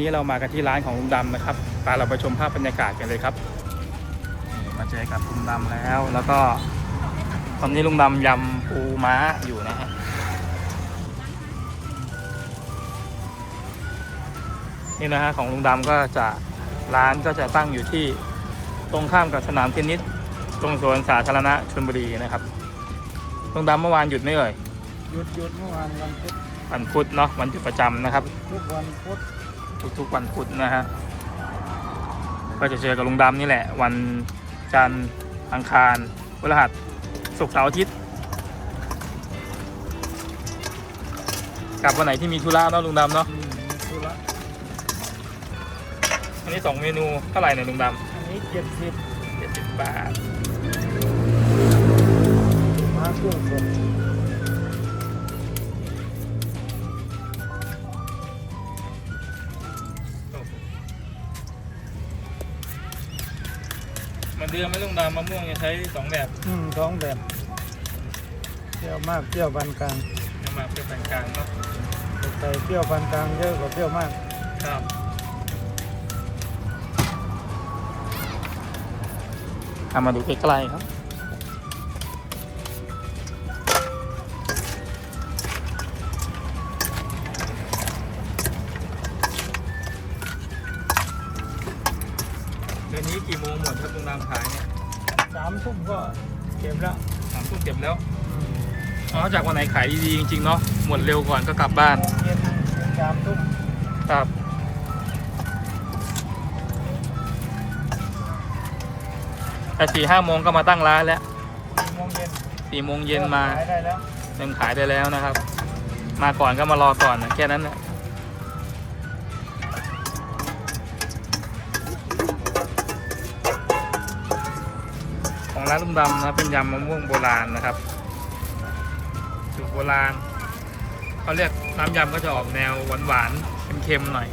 นี้เรามากันที่ร้านของลุงดำนะครับพาเราไปชมภาพบรรยากาศกันเลยครับนี่มาเจอกับลุงดำแล้ว แล้วก็ตอนนี้ลุงดำยำปูม้าอยู่นะฮะนี่นะฮะของลุงดำก็จะร้านก็จะตั้งอยู่ที่ตรงข้ามกับสนามเทนนิสตรงสวนสาธารณะชลบุรีนะครับลุงดำเมื่อวานหยุดไหม่เอ่ยหยุดหยุดเมื่อวานวันพุธวันพุธเนาะวันหยุดประจำนะครับ ทุกวันพุธ ทุกๆวันพุธนะฮะก็จะเจอกับลุงดำนี่แหละ วันจันทร์อังคารพฤหัสศุกร์เสาร์อาทิตย์กลับวันไหนที่มีธุระเนาะลุงดำเนาะอืมมีธุระอันนี้สองเมนูเท่าไหร่เนี่ยลุงดอันนี้เจ็ดสิบำเจ็ดสิบบาทมาเครื่องสด เหมันเดือไหม่ลุงดำมะม่วงจะใช้สองแบบอืมท้องแบบเปรี้ยวมากเปรี้ยวปานกลางน้ำมาเพื่อแบ่งกลางเนาะใส่เปรี้ยวปานกลางเยอะกว่าเปรี้ยวมากครับเอามาดูใกล้ๆครับ กี่โมงหมดครับลุงรามขายเนี่ยสามทุ่มก็เก็บแล้วสามทุ่มเก็บแล้วอืมอ๋อจากวันไหนขายดีๆจริงๆเนาะหมดเร็วก่อนก็กลับบ้านเย็นสามทุ่มครับแต่สี่ห้าโมงก็มาตั้งร้านแล้วสี่โมงเย็นสี่โมงเย็นมาขายได้แล้วเริ่มขายได้แล้วนะครับ มาก่อนก็มารอก่อนนะแค่นั้นนะขอ ร้านลุงดำนะเป็นยำมะม่วงโบราณนะครับสูตรโบราณเขาเรียกน้ำยำก็จะออกแนวหวานๆเค็มๆหน่อย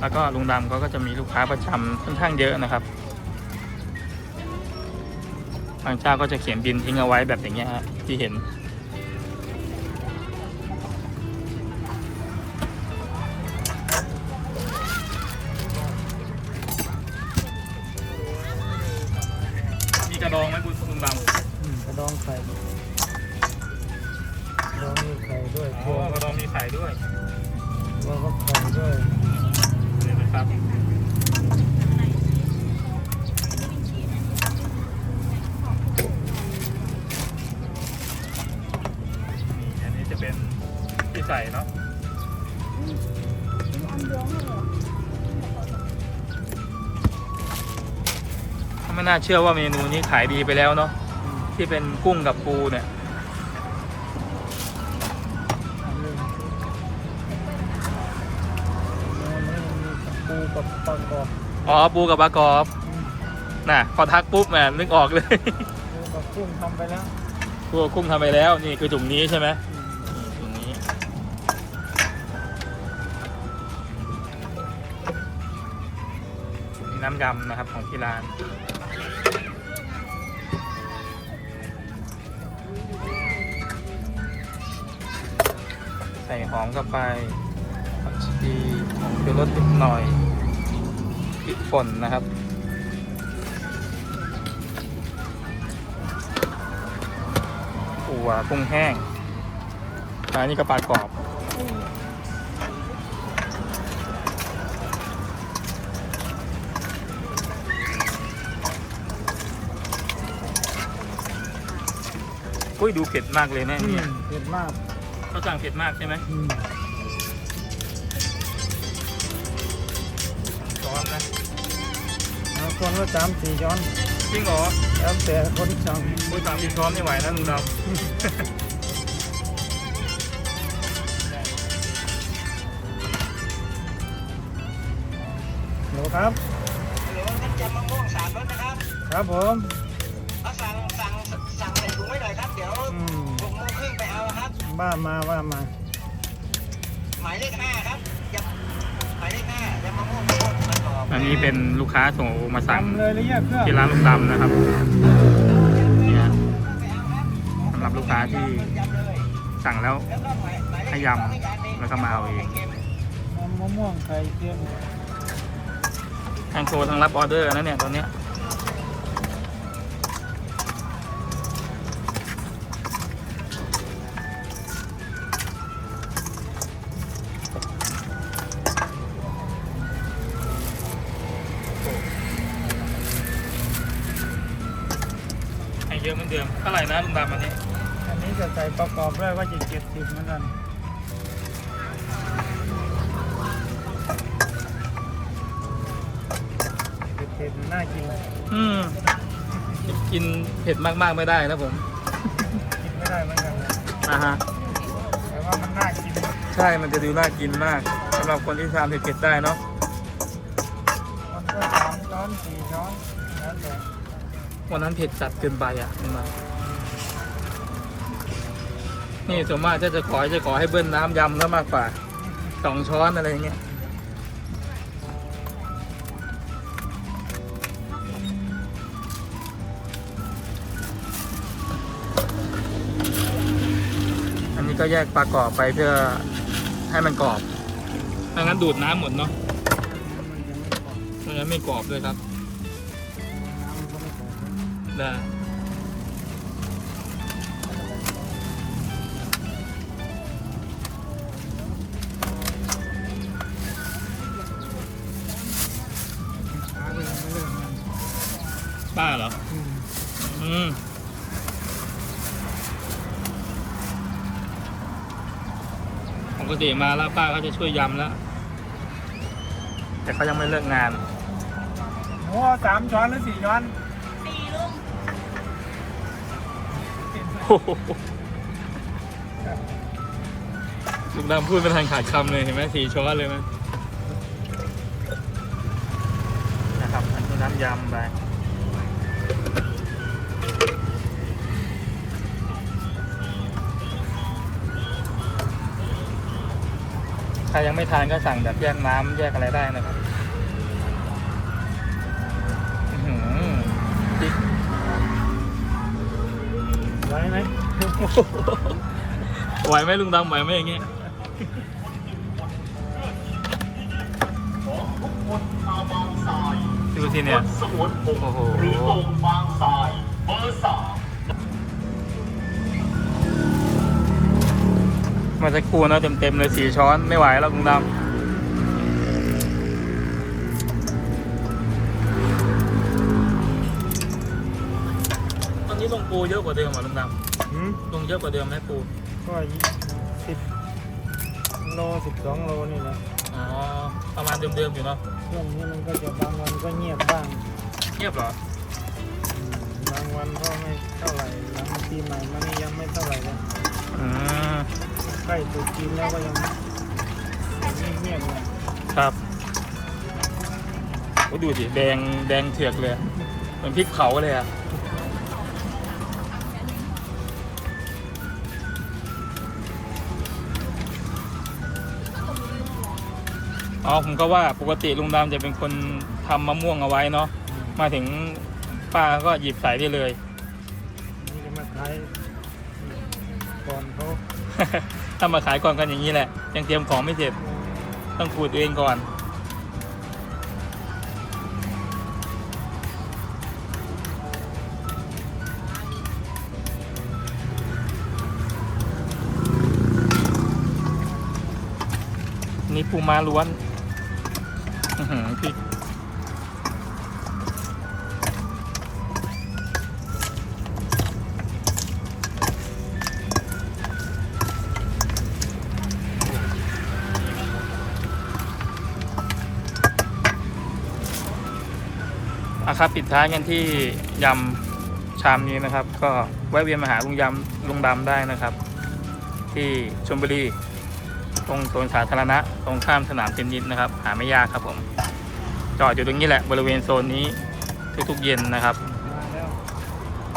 แล้วก็ลุงดำเขาก็จะมีลูกค้าประจำค่อนข้างเยอะนะครับ บางเจ้าก็จะเขียนบินทิ้งเอาไว้แบบอย่างเงี้ยฮะที่เห็น ระดองไหมคุณลุงดำอืมกระดองไข่กระดองมีไข่ด้วยอ๋ตัวอกระดองมีไข่ด้วยตัวก็ไข่ด้วยนี่นะครับนี่อันนี้จะเป็นที่ใส่เนาะ ไม่น่าเชื่อว่าเมนูนี้ขายดีไปแล้วเนาะอืมที่เป็นกุ้งกับปูเนี่ยอันนี้อันนี้มีปูกับปลากรอบอ๋อปูกับปลากรอบอืมน่ะพอทักปุ๊บแหมนึกออกเลยปูกับกุ้งทำไปแล้วปูกับกุ้งทำไปแล้วนี่คือถุงนี้ใช่ไหมอืมนี่ถุงนี้มีน้ำยำนะครับของที่ร้าน หอมเข้าไปผักชีผงชูรสนิดหน่อยพริกป่นนะครับถั่วกุ้งแห้งอันนี้ก็ปลากรอบอุ้ยดูเผ็ดมากเลยแม่เนี่ยเผ็ดมาก เขาสั่งเผ็ดมากใช่ไหมอืมร้อนนะเอาคนละสามสี่ช้อนจริงเหรอแล้วแต่คนสั่งอุ้ยสามสี่ช้อนไม่ไหวนะลุงดำหนูครับหรือว่าท่านยำมะม่วงสามรสนะครับ ครับผมเอาสั่งสั่งสั่งใส่ถุงไว้หน่อยครับ เดี๋ยว ว่ามาว่ามา หมายเลขห้าครับยำหมายเลขห้ายำมะม่วงโคตรมันกรอบอันนี้เป็นลูกค้าส่งโอมาสั่งทำเลยเลยเนี่ยเครื่องที่ร้านลุงดำนะครับเนี่ยสำหรับลูกค้าที่สั่งแล้วให้ยำแล้วก็มาเอาเองน้ำมะม่วงไข่เค็มทั้งโทรทั้งรับออเดอร์นะเนี่ยตอนเนี้ย ลุงดำอันนี้อันนี้จะใส่ประกอบด้วยว่าจะเจ็ดสิบเหมือนกันเผ็ดๆน่ากินอืมกินเผ็ดมากๆไม่ได้นะผมกินไม่ได้เหมือนกันนะอ่าฮะแต่ว่ามันน่ากินใช่มันจะดูน่ากินมากสำหรับคนที่ทานเผ็ดๆได้เนาะมันก็สามช้อนสี่ช้อนแล้วแต่วันนั้นเผ็ดจัดเกินไปอะมันมา นี่ส่วนมากถ้าจะขอจะขอให้เบิ้ลน้ำยำแล้วมากกว่าสองช้อนอะไรอย่างเงี้ยอันนี้ก็แยกปลากรอบไปเพื่อให้มันกรอบไม่งั้นดูดน้ำหมดเนาะมันจะไม่กรอบไม่งั้นไม่กรอบด้วยครับน้อบได้ กติมาแล้วป้าเขาจะช่วยยำแล้ว แต่เขายังไม่เลิกงานหมูเอาสามช้อนหรือสี่ช้อนลูกดำพูดเป็นทางขาดคำเลยเห็นไหมสี่ช้อนเลยไหมนะครับอันนี้น้ำยำไป ใครยังไม่ทานก็สั่งแบบแยกน้ำแยกอะไรได้นะครับอื้อหือพริกไหวไหมไหวไหมลุงดำไหวไหมอย่างเงี้ยดูสิเนี่ยสมุนพงโอ้โหหรือวงบางทรายเบอร์สาม มาสักครู่นะเต็มๆเลยสี่ช้อนไม่ไหวแล้วลุงดำตอนนี้ลงปูเยอะกว่าเดิมเหรอลุงดหืมำลงเยอะกว่าเดิมไหมปูก็สิบโลสิบสองโลนี่แหละอ๋อประมาณเดิมๆอยู่เนาะช่วงนี้มันก็จะบางวันก็เงียบบ้าง เงียบเหรออืมบางวันก็ไม่เท่าไหร่หลังปีใหม่มานี่ยังไม่เท่าไหร่เลยอืมใก ล้ตรุษจีนแล้วก็ยังเงียบๆเลยครับโอ้ดูสิแดงแดงเถือกเลยอะเหมือนพริกเผาเลยอะอ๋อผมก็ว่าปกติลุงดำจะเป็นคนทำมะม่วงเอาไว้เนาะมาถึงป้าก็หยิบใส่ได้เลย นี่จะมาขาย ก่อนเขาถ้ามาขายก่อนกันอย่างนี้แหละ ยังเตรียมของไม่เสร็จ ต้องขูดเองก่อน นี่ปูม้าล้วนอื้อหือ อาครับปิดท้ายกันที่ยำชามนี้นะครับ ก็แวะเวียนมาหาลุงยำลุงดำได้นะครับ ที่ชลบุรีตรงโซนสาธารณะ ตรงข้ามสนามเทนนิสนะครับ หาไม่ยากครับผมจอดอยู่ตรงนี้แหละบริเวณโซนนี้ทุกๆเย็นนะครับ มาแล้ว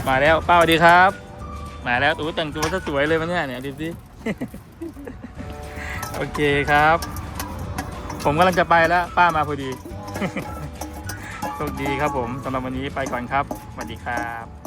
มาแล้วป้าสวัสดีครับ มาแล้วตู้แต่งตัวซะสวยเลยวันนี้เนี่ยดูสิโอเคครับ ผมกำลังจะไปแล้ว ป้ามาพอดี โชคดีครับผมสำหรับวันนี้ไปก่อนครับสวัสดีครับ